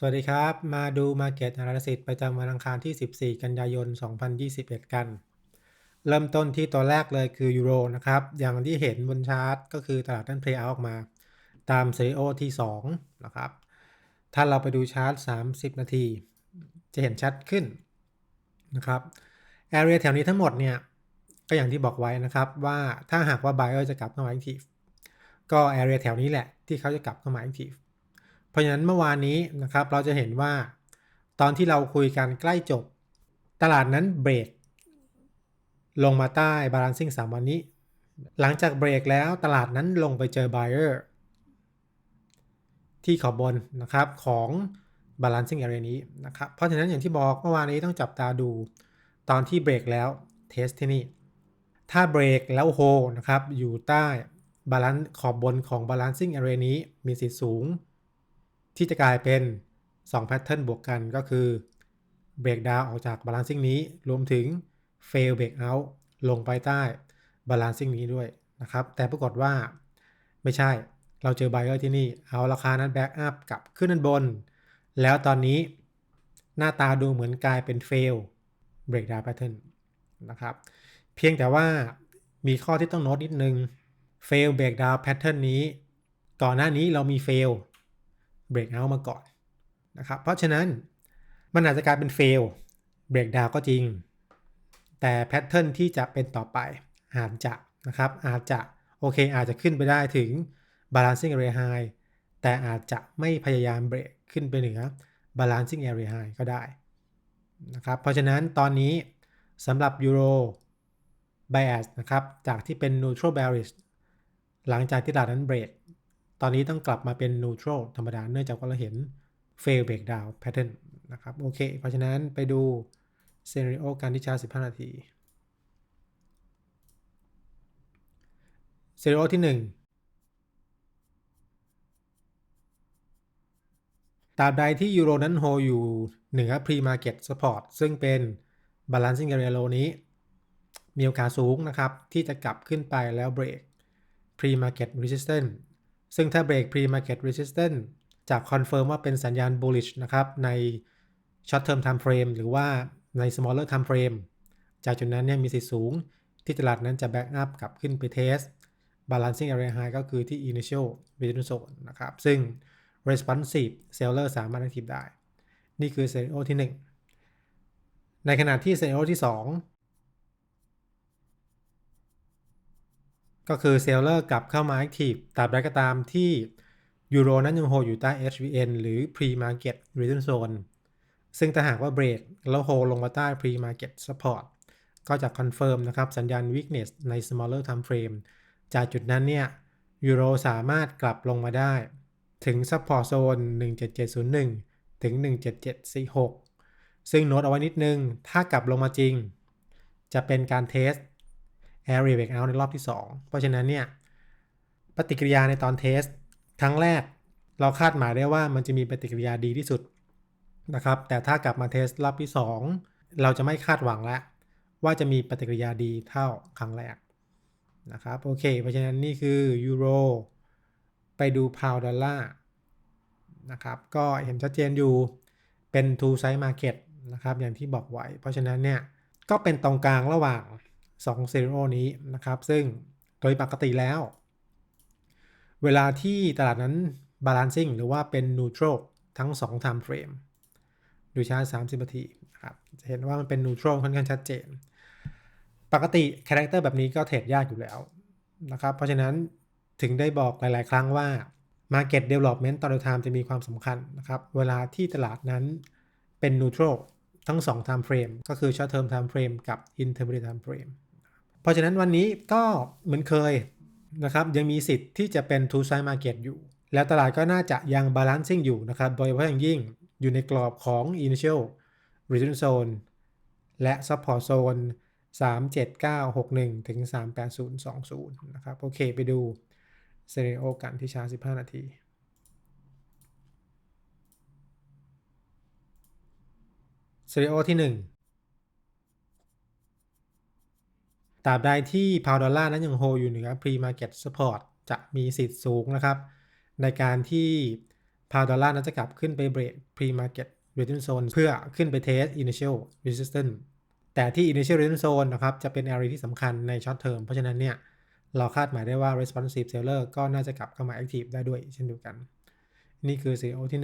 สวัสดีครับ มาดู Market Analysis ประจำวันอังคารที่ 14 กันยายน 2021 กัน เริ่มต้นที่ตัวแรกเลยคือยูโรนะครับ อย่างที่เห็นบนชาร์ตก็คือตลาดนั้น play out ออกมา ตามซีโอที่ 2 นะครับ ถ้าเราไปดูชาร์ต 30 นาที จะเห็นชัดขึ้นนะครับ area แถวนี้ทั้งหมดเนี่ย ก็อย่างที่บอกไว้นะครับว่าถ้าหากว่า buyer จะกลับเข้ามา active ก็ area แถวนี้แหละที่เขาจะกลับเข้ามา active เพราะฉะนั้นเมื่อวานนี้นะครับเราจะเห็นว่า ตอนที่เราคุยกันใกล้จบ ตลาดนั้นเบรกลงมาใต้ balancing 3 วันนี้ หลังจากเบรกแล้วตลาดนั้นลงไปเจอ buyer ที่ขอบบนนะครับของ balancing area นี้นะครับ เพราะฉะนั้นอย่างที่บอกเมื่อวานนี้ต้องจับตาดูตอนที่เบรกแล้วเทสที่นี่ ถ้าเบรกแล้วโฮนะครับอยู่ใต้บาลานซ์ขอบบนของ balancing area นี้มีสิทธิ์สูง ที่จะกลายเป็น2แพทเทิร์นบวกกันก็คือเบรกดาวออกจากบาลานซิ่งนี้ รวมถึงเฟลเบรกเอาท์ลงไปใต้บาลานซิ่งนี้ด้วยนะครับ แต่ปรากฏว่าไม่ใช่เราเจอไบเออร์ที่นี่ เอาราคานั้นแบ็กอัพกลับขึ้นด้านบน แล้วตอนนี้หน้าตาดูเหมือนกลายเป็นเฟลเบรกดาวแพทเทิร์นนะครับ เพียงแต่ว่ามีข้อที่ต้องโน้ตนิดนึงเฟลเบรกดาวแพทเทิร์นนี้ ก่อนหน้านี้เรามีเฟล เบรกเอามาก่อนนะครับเพราะฉะนั้นมันอาจจะกลายเป็นเฟลเบรกดาวก็จริง แต่แพทเทิร์นที่จะเป็นต่อไปอาจจะนะครับอาจจะโอเคอาจจะขึ้นไปได้ถึง balancing area high แต่อาจจะไม่พยายามเบรกขึ้นไปเหนือ balancing area high ก็ได้นะครับเพราะฉะนั้นตอนนี้สำหรับ Euro bias นะครับจากที่เป็น neutral bearish หลังจากที่ตลาดนั้นเบรก ตอนนี้ต้องกลับมาเป็น neutral ธรรมดา เนื่องจากว่าเราเห็น fail breakdown pattern นะครับ โอเค เพราะฉะนั้นไปดู scenario การที่ชาร์จ15 นาที scenario ที่ 1 ตราบใดที่ยูโรนั้นโฮอยู่เหนือ pre market support ซึ่งเป็น balancing area low นี้ มีโอกาสสูงนะครับ ที่จะกลับขึ้นไปแล้วเบรก pre market resistance ซึ่งถ้าเบรก pre market resistance จากคอนเฟิร์มว่าเป็นสัญญาณ bullish นะครับ ใน short term time frame หรือว่าใน smaller time frame จากจุดนั้นเนี่ยมีสิทธิสูงที่ตลาดนั้นจะ back up กลับขึ้นไป test balancing area high ก็คือที่ initial resistance zone นะครับ ซึ่ง responsive seller สามารถ active ได้ นี่คือ scenario ที่ 1 ในขณะที่ scenario ที่ ก็คือเซลเลอร์กลับเข้ามา Active ตราบใดก็ตามที่ยูโรนั้นยังโฮอยู่ใต้ HVN หรือ Pre Market Return Zone ซึ่งถ้าหากว่าเบรกแล้วโฮลงมาใต้ Pre Market Support ก็จะคอนเฟิร์มนะครับ สัญญาณ Weakness ใน Smaller Time Frame จากจุดนั้นเนี่ยยูโรสามารถกลับลงมาได้ ถึง Support Zone 17701 ถึง 17746 ซึ่งโน้ตเอาไว้นิดนึง ถ้ากลับลงมาจริง จะเป็นการเทส area breakout ในรอบที่ 2 เพราะฉะนั้นเนี่ยปฏิกิริยาในตอนเทสครั้งแรก เราคาดหมายได้ว่ามันจะมีปฏิกิริยาดีที่สุดนะครับแต่ถ้ากลับมาเทสรอบที่ 2 เราจะไม่คาดหวังแล้วว่าจะมีปฏิกิริยาดีเท่าครั้งแรกนะครับโอเค เพราะฉะนั้นนี่คือยูโรไปดูพาวดอลลาร์นะครับก็เห็นชัดเจนอยู่เป็น two side market นะครับอย่างที่บอกไว้ เพราะฉะนั้นเนี่ยก็เป็นตรงกลางระหว่าง 2 ซีโร่นี้นะครับ ซึ่งโดยปกติแล้ว เวลาที่ตลาดนั้น balancing หรือว่าเป็น neutral ทั้ง 2 time frame ดูชาร์ต30 นาทีนะครับ จะเห็นว่ามันเป็น neutral ค่อนข้างชัดเจน ปกติคาแรคเตอร์แบบนี้ก็เทรดยากอยู่แล้วนะครับ เพราะฉะนั้นถึงได้บอกหลาย ๆ ครั้งว่า Market Development ตอนเด time จะมีความสำคัญนะครับ เวลาที่ตลาดนั้นเป็น neutral ทั้ง 2 time frame ก็คือ short term time frame กับ intermediate time frame เพราะฉะนั้นวันนี้ก็เหมือนเคยนะครับยังมีสิทธิ์ที่จะเป็น two side market อยู่ แล้วตลาดก็น่าจะยัง balancing อยู่นะครับโดยเฉพาะอย่างยิ่งอยู่ในกรอบของ initial resistance zone และ support zone 37961 ถึง 38020 นะครับ โอเค ไปดูเซเนโอกันที่ชาร์15 นาทีเซเนโอที่ 1 ตราบใดที่พาวดอลลาร์นั้นยังโฮอยู่เหนือ pre market support จะมีสิทธิ์สูงนะครับ ในการที่พาวดอลลาร์นั้นจะกลับขึ้นไปเบรก pre-market resistance zone เพื่อขึ้นไป test initial resistance แต่ที่ initial resistance zone นะครับ จะเป็น area ที่สำคัญใน short term เพราะฉะนั้นเนี่ย เราคาดหมายได้ว่า responsive seller ก็น่าจะกลับเข้ามา active ได้ด้วยเช่นเดียวกัน นี่คือ scenario ที่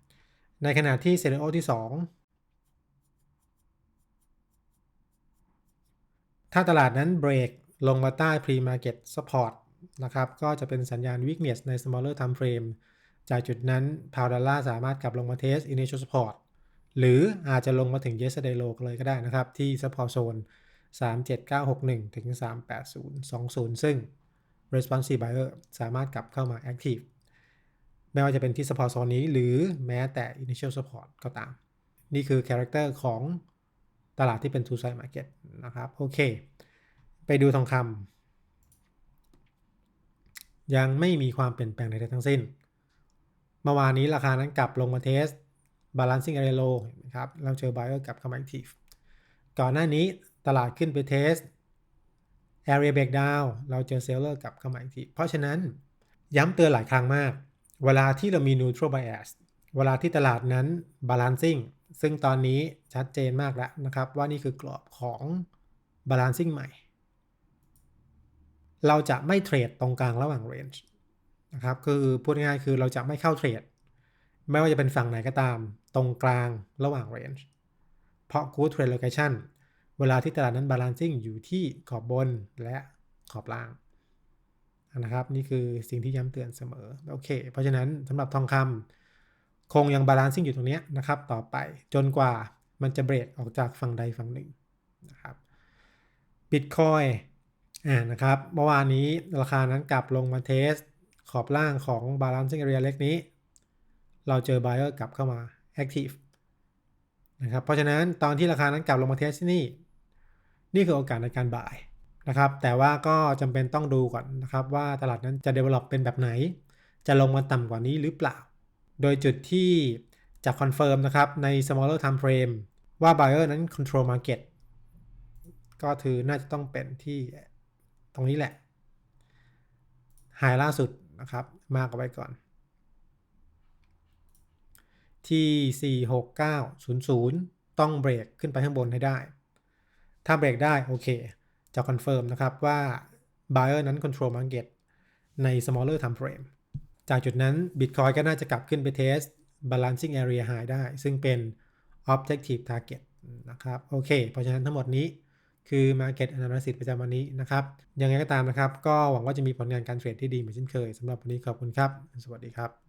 1 ในขณะที่ scenario ที่ 2 ถ้าตลาดนั้นเบรกลงมาใต้ pre-market support นะครับ ก็จะเป็นสัญญาณ weakness ใน smaller time frame จากจุดนั้นพาวดอลลาร์สามารถกลับลงมา test initial support หรืออาจจะลงมาถึง yesterday low เลยก็ได้นะครับ ที่ support zone 37961 ถึง 38020 ซึ่ง responsive buyer สามารถกลับเข้ามา active ไม่ว่าจะเป็นที่ support zone นี้ หรือแม้แต่ initial support ก็ตาม นี่คือ character ของ ตลาดที่เป็น two side market นะครับโอเค ไปดูทองคำยังไม่มีความเปลี่ยนแปลงใดๆทั้งสิ้น เมื่อวานนี้ราคานั้นกลับลงมาเทส balancing area low นะครับเราเจอ buyer กลับเข้ามา active ก่อนหน้านี้ตลาดขึ้นไปเทส area breakdown เราเจอ seller กลับเข้ามา active เพราะฉะนั้นย้ำเตือนหลายครั้งมาก เวลาที่เรามี neutral bias เวลาที่ตลาดนั้น balancing ซึ่งตอนนี้ชัดเจนมากแล้วนะครับ ว่านี่คือกรอบของ balancing ใหม่ เราจะไม่เทรดตรงกลางระหว่าง range นะครับคือพูดง่ายๆคือเราจะไม่เข้าเทรด ไม่ว่าจะเป็นฝั่งไหนก็ตาม ตรงกลางระหว่าง range เพราะ good trade location เวลาที่ตลาดนั้น balancing อยู่ที่ขอบบนและขอบล่างนะครับ นี่คือสิ่งที่ย้ำเตือนเสมอ โอเค เพราะฉะนั้นสำหรับทองคำ คงยัง balancing อยู่ตรงนี้นะครับต่อไปจนกว่ามันจะเบรกออกจากฝั่งใดฝั่งหนึ่งนะครับ Bitcoin อ่านะครับเมื่อวานนี้ราคานั้นกลับลงมาเทสขอบล่างของ balancing area เล็กนี้ เราเจอ buyer กลับเข้ามา active นะครับเพราะฉะนั้นตอนที่ราคานั้นกลับลงมาเทสที่นี่ นี่คือโอกาสในการบ่ายนะครับ แต่ว่าก็จำเป็นต้องดูก่อนนะครับว่าตลาดนั้นจะ develop เป็นแบบไหน จะลงมาต่ำกว่านี้หรือเปล่า โดยจุดที่จะคอนเฟิร์มนะครับใน smaller time frame ว่า buyer นั้น control market ก็คือน่าจะต้องเป็นที่ตรงนี้แหละ หายล่าสุดนะครับ มากเอาไว้ก่อน ที่ 46900 ต้องเบรกขึ้นไปข้างบนให้ได้ ถ้าเบรกได้โอเค จะคอนเฟิร์มนะครับว่า buyer นั้น control market ใน smaller time frame จากจุดนั้น Bitcoin ก็น่าจะกลับขึ้นไปเทส balancing area high ได้ ซึ่งเป็น objective target นะครับ โอเค เพราะฉะนั้นทั้งหมดนี้คือ Market Analysis ประจำวันนี้นะครับ ยังไงก็ตามนะครับ ก็หวังว่าจะมีผลงานการเทรดที่ดีเหมือนเช่นเคยสำหรับวันนี้ขอบคุณครับ สวัสดีครับ